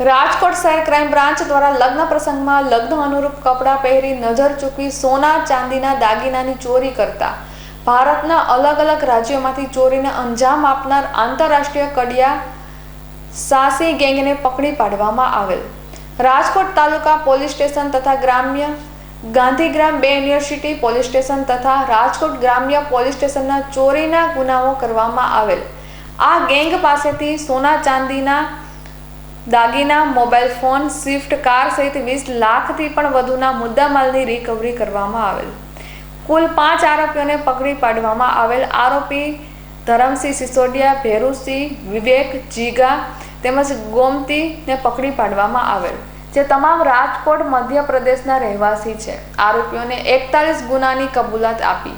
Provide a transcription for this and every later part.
રાજકોટ શહેર crime branch દ્વારા લગ્ન પ્રસંગમાં લગ્ન અનુરૂપ કપડાં પહેરી નજર ચૂકવી સોના, ચાંદીના, દાગીનાની ચોરી કરતા. ભારતના અલગ અલગ રાજ્યોમાંથી ચોરીને અંજામ આપનાર આંતરરાષ્ટ્રીય કડિયા સાસી ગેંગને પકડી પાડવામાં આવેલ. રાજકોટ તાલુકા પોલીસ સ્ટેશન તથા ગ્રામ્ય ગાંધીગ્રામ બે યુનિવર્સિટી, પોલીસ સ્ટેશન તથા રાજકોટ ગ્રામ્ય પોલીસ સ્ટેશનના ચોરીના ગુનાઓ કરવામાં આવેલ. આ ગેંગ પાસેથી સોના, ચાંદીના દાગીના, મોબાઈલ ફોન, સ્વિફ્ટ કાર સહિત વીસ લાખથી પણ વધુના મુદ્દામાલની રિકવરી કરવામાં આવેલ. કુલ પાંચ આરોપીઓને પકડી પાડવામાં આવેલ આરોપી ધરમસિંહ સિસોડિયા ભેરુસિંહ, વિવેક, જીગા તેમજ ગોમતીને પકડી પાડવામાં આવેલ, જે તમામ રાજકોટ, મધ્યપ્રદેશના રહેવાસી છે. આરોપીઓને એકતાલીસ ગુનાની કબૂલાત આપી.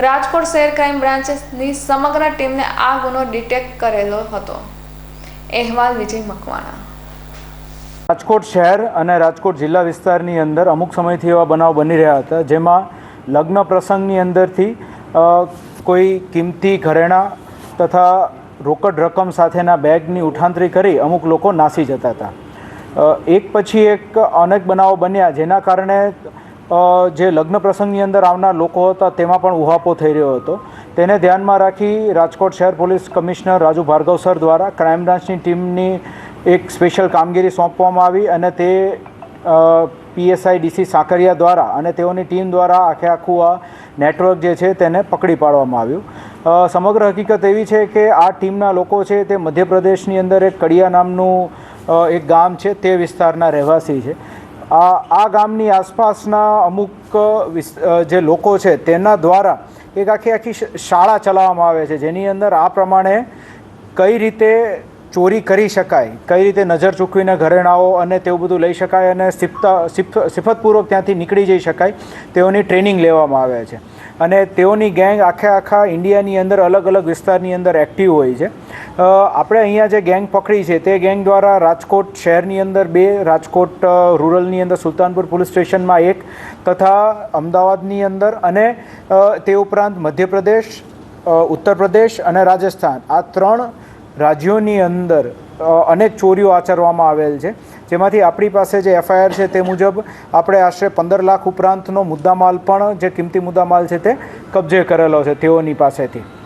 રાજકોટ શહેર ક્રાઇમ બ્રાન્ચની સમગ્ર ટીમને આ ગુનો ડિટેક્ટ કરેલો હતો. અહેવાલ વિજય મકવાણા. રાજકોટ શહેર અને રાજકોટ જિલ્લા વિસ્તારની અંદર અમુક સમયથી એવા બનાવ બની રહ્યા હતા, જેમાં લગ્ન પ્રસંગની અંદરથી કોઈ કિંમતી ઘરેણાં તથા રોકડ રકમ સાથેના બેગની ઉઠાંતરી કરી અમુક લોકો નાસી જતા હતા. એક પછી એક અનેક બનાવો બન્યા, જેના કારણે જે લગ્ન પ્રસંગની અંદર આવનાર લોકો હતા તેમાં પણ ઉહાપો થઈ રહ્યો હતો. તેને ધ્યાનમાં રાખી રાજકોટ શહેર police commissioner Raju Bhargav sir દ્વારા ક્રાઇમ બ્રાન્ચની ટીમની એક સ્પેશિયલ કામગીરી સોંપવામાં આવી અને તે પીએસઆઈ ડીસી સાકરિયા દ્વારા અને તેઓની ટીમ દ્વારા આખે આખું આ નેટવર્ક જે છે તેને પકડી પાડવામાં આવ્યું. સમગ્ર હકીકત એવી છે કે આ ટીમના લોકો છે તે મધ્યપ્રદેશની અંદર એક કડિયા નામનું એક ગામ છે તે વિસ્તારના રહેવાસી છે. આ ગામની આસપાસના અમુક જે લોકો છે તેના દ્વારા એક આખી આખી શાળા ચલાવવામાં આવે છે, જેની અંદર આ પ્રમાણે કઈ રીતે ચોરી કરી શકાય, કઈ રીતે નજર ચૂકવીને ઘરેણાઓ અને તેવું બધું લઈ શકાય અને સિફતા સિફ સિફતપૂર્વક ત્યાંથી નીકળી જઈ શકાય, તેઓની ટ્રેનિંગ લેવામાં આવે છે. અને તેઓની ગેંગ આખે આખા ઇન્ડિયાની અંદર અલગ અલગ વિસ્તારની અંદર એક્ટિવ હોય છે. આપણે અહીંયા જે ગેંગ પકડી છે, તે ગેંગ દ્વારા રાજકોટ શહેરની અંદર બે, રાજકોટ રૂરલની અંદર સુલતાનપુર પોલીસ સ્ટેશનમાં એક તથા અમદાવાદની અંદર અને તે ઉપરાંત મધ્યપ્રદેશ ઉત્તર પ્રદેશ અને રાજસ્થાન. આ ત્રણ રાજ્યોની અંદર અનેક ચોરીઓ આચરવામાં આવેલ છે. જેમાંથી આપણી પાસે જે એફઆઈઆર છે તે મુજબ આપણે આશરે પંદર લાખ ઉપરાંતનો મુદ્દામાલ પણ, જે કિંમતી મુદ્દામાલ છે તે કબજે કરેલો છે તેઓની પાસેથી.